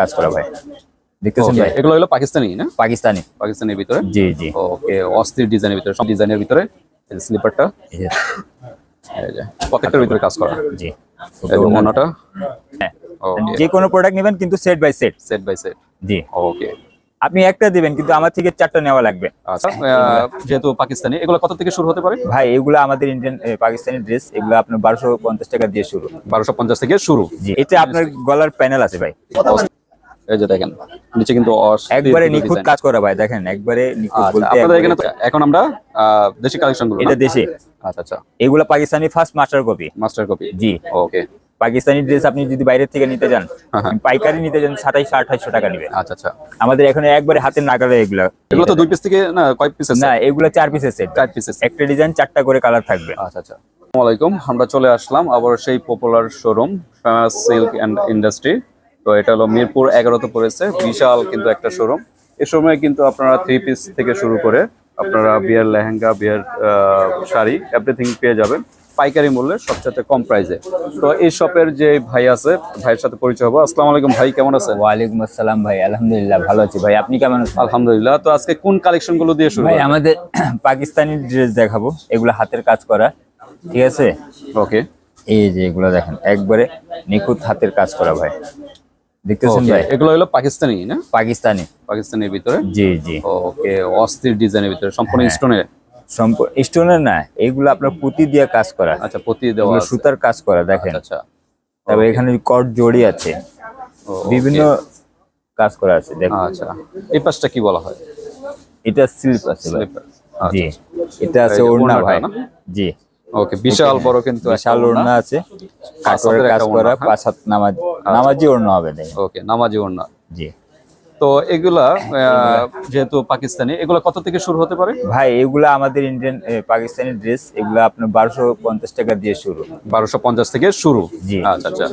কাজ করা ভাই। দেখতেছেন ভাই? এগুলো হলো পাকিস্তানি না? পাকিস্তানি। পাকিস্তানের ভিতরে? জি জি। ওকে অস্থির ডিজাইনের ভিতরে সব ডিজাইনের ভিতরে। স্লিপারটা পকেটের ভিতরে কাজ করা। জি। হ্যাঁ। যে কোনো প্রোডাক্ট নেবেন কিন্তু set by set set by set ji. Okay আপনি একটা দিবেন কিন্তু আমার থেকে চারটা নেওয়া লাগবে। আচ্ছা যেহেতু পাকিস্তানি এগুলো কত থেকে শুরু হতে পারে? ভাই এগুলো আমাদের ইন্ডিয়ান পাকিস্তানি ড্রেস এগুলো আপনার বারোশো পঞ্চাশ টাকা দিয়ে শুরু। বারোশো পঞ্চাশ থেকে শুরু। এটা আপনার গলার প্যানেল আছে ভাই। এই যে দেখেন নিচে কিন্তু একবারে নিখুঁত কাজ করা ভাই দেখেন একবারে নিখুঁত আচ্ছা, বলতে আপনাদের এখানে এখন আমরা দেশি কালেকশনগুলো এটা দেশে। আচ্ছা আচ্ছা। এগুলো Pakistani first master copy master copy জি। ওকে পাকিস্তানি ড্রেস আপনি যদি বাইরে থেকে নিতে যান হ্যাঁ, হ্যাঁ। পাইকারি নিতে যান সাতাইশশো আঠাইশশো টাকা নেবে। আচ্ছা আচ্ছা। আমাদের এখানে একবারে হাতের নাগালে এগুলো। এগুলো তো দুই পিস থেকে না কয় পিস না এগুলো চার পিসের সেট চার পিসেস একটা ডিজাইন চারটা করে কালার থাকবে। আচ্ছা আচ্ছা। আসসালামু আলাইকুম আমরা চলে আসলাম আবার সেই popular showroom famous silk and industry তো এটা হলো মিরপুর এগারোতে পড়েছে। বিশাল কিন্তু একটা শোরুম এই সময় কিন্তু আপনারা থ্রি পিস থেকে শুরু করে আপনারা বিয়ার লেহেঙ্গা বিয়ার শাড়ি এভরিথিং পেয়ে যাবেন পাইকারি মূল্যে সবচেয়ে কম প্রাইসে তো এই শপের যে ভাই আছে ভাইয়ের সাথে পরিচয় হব। আসসালামু আলাইকুম ভাই কেমন আছেন? ওয়ালাইকুম আসসালাম ভাই আলহামদুলিল্লাহ ভালো আছি ভাই। আপনি কেমন আছেন? আলহামদুলিল্লাহ। তো আজকে কোন কালেকশনগুলো দিয়ে শুরু ভাই আমাদের পাকিস্তানি ড্রেস দেখাবো। এগুলো হাতের কাজ করা ঠিক আছে? ওকে এই যে এগুলো দেখেন একবারে নিখুঁত হাতের কাজ করা ভাই। দেখতেছেন ভাই? এগুলো হলো পাকিস্তানি না? পাকিস্তানি। পাকিস্তানের ভিতরে? জি জি। ওকে অস্থির ডিজাইনের ভিতরে সম্পূর্ণ। স্টোনের সম্পূর্ণ স্টোনের না এগুলো আপনার পুঁতি দিয়ে কাজ করা। আচ্ছা দেওয়া সুতার কাজ করা দেখেন। আচ্ছা তারপর এখানে কট জড়ি আছে। বিভিন্ন কাজ করা আছে দেখেন। আচ্ছা। এই পাশটা কি বলা হয়? এটা সিল্ক আছে ভাই। জি। আচ্ছা, এটা আছে ওড়না ভাই। জি। ওকে বিশাল বড় কিন্তু বিশাল ওড়না। আছে কাজ করা হ্যাঁ? পাঁচ হাত নামাজ নামাজি ওড়না হবে ওকে নামাজি ওড়না। জি। তো এগুলা যেহেতু পাকিস্তানি এগুলা কত থেকে শুরু হতে পারে? ভাই এগুলা আমাদের ইন্ডিয়ান পাকিস্তানি ড্রেস এগুলো আপনার বারোশো পঞ্চাশ টাকা দিয়ে শুরু। বারোশো পঞ্চাশ থেকে শুরু? আচ্ছা আচ্ছা।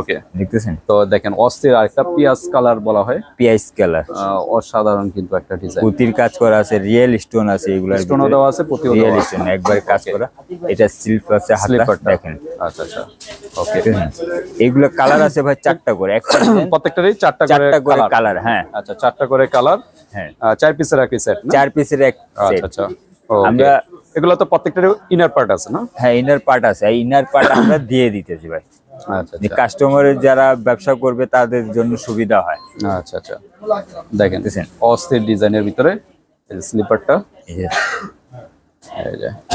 ওকে। দেখতেছেন? তো দেখেন অস্থির আরেকটা পিয়াজ কালার বলা হয়। পিয়াজ কালার। অসাধারণ কিন্তু একটা ডিজাইন পুতির কাজ করা আছে রিয়েল স্টোন আছে এগুলা। স্টোনও দেওয়া আছে পুঁতিও রিয়েল স্টোন একবারে কাজ করা। এটা সিল্ক আছে হাতা। দেখেন। আচ্ছা আচ্ছা। ওকে? এগুলো কালার আছে ভাই চারটা করে প্রত্যেকটারই চারটা করে চারটা করে কালার হ্যাঁ। আচ্ছা চারটা করে কালার হ্যাঁ। চার পিসের একটি সেট চার পিসের এক আচ্ছা আচ্ছা। আমরা এগুলো তো প্রত্যেকটার ইনার পার্ট আছে না? হ্যাঁ ইনার পার্ট আছে। এই ইনার পার্ট আমরা দিয়ে দিতেছি ভাই। আচ্ছা যে কাস্টমারের যারা ব্যবসা করবে তাদের জন্য সুবিধা হয়। আচ্ছা আচ্ছা। দেখেন অস্থির ডিজাইনের ভিতরে স্লিপারটা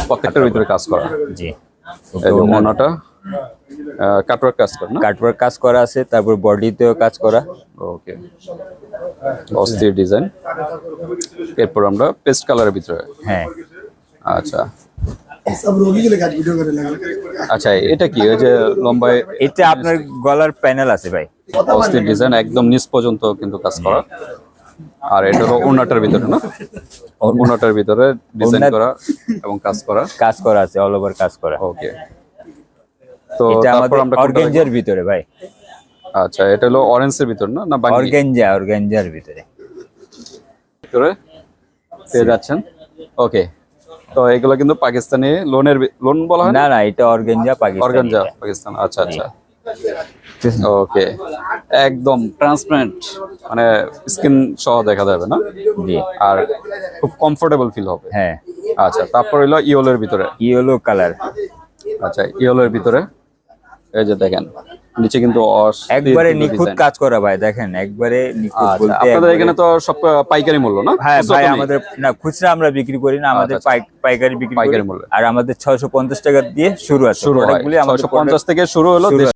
প্রত্যেকটার ভিতরে কাজ করা। জি। ওনাটা কাটওয়ার্ক কাজ করা কাটওয়ার্ক কাজ করা আছে তারপর বডিতেও কাজ করা। ওকে অস্থির ডিজাইন এরপর আমরা পেস্ট কালারের ভিতরে। হ্যাঁ। আচ্ছা। আচ্ছা এটা কি? ওই যে লম্বায় এটা আপনার গলার প্যানেল আছে ভাই। অস্থির ডিজাইন একদম নিচ পর্যন্ত কিন্তু কাজ করা। আর এটা হলো ওনাটার ভিতরে না? ওনাটার ভিতরে ডিজাইন করা এবং কাজ করা। কাজ করা আছে অল ওভার কাজ করা। ওকে তো এটা তারপর আমাদের আমরা অর্গেঞ্জার ভিতরে ভাই। আচ্ছা এটা হলো অরেঞ্জের ভিতর না? না বাঙ্গি? অর্গেঞ্জা অর্গেঞ্জার ভিতরে। ভিতরে? পেয়ে যাচ্ছেন? ওকে। তো এগুলো কিন্তু পাকিস্তানি লোনের লোন বলা হয় না? না এটা অর্গেঞ্জা পাকিস্তান। অর্গানজা পাকিস্তান। আচ্ছা আচ্ছা। ওকে। একদম ট্রান্সপারেন্ট মানে স্কিন সহ দেখা যাবে না? জি। আর খুব কমফোর্টেবল ফিল হবে। হ্যাঁ। আচ্ছা তারপর হলো ইয়োলের ভিতরে। Yellow colour. আচ্ছা ইয়োলের ভিতরে। এই যে দেখেন নিচে কিন্তু একবারে নিখুঁত কাজ করা ভাই দেখেন একবারে নিখুঁত আচ্ছা, বলতে আপনাদের এখানে তো সব পাইকারি মূল্য না? হ্যাঁ ভাই আমাদের না খুচরা আমরা বিক্রি করি না আমাদের আচ্ছা, আচ্ছা। পাইক- পাইকারি বিক্রি পাইকারি মূল্য। আর আমাদের ছয়শো পঞ্চাশ টাকা দিয়ে শুরু আছে শুরু প্রোডাক্টগুলি আমাদের ছয়শো পঞ্চাশ থেকে শুরু হলো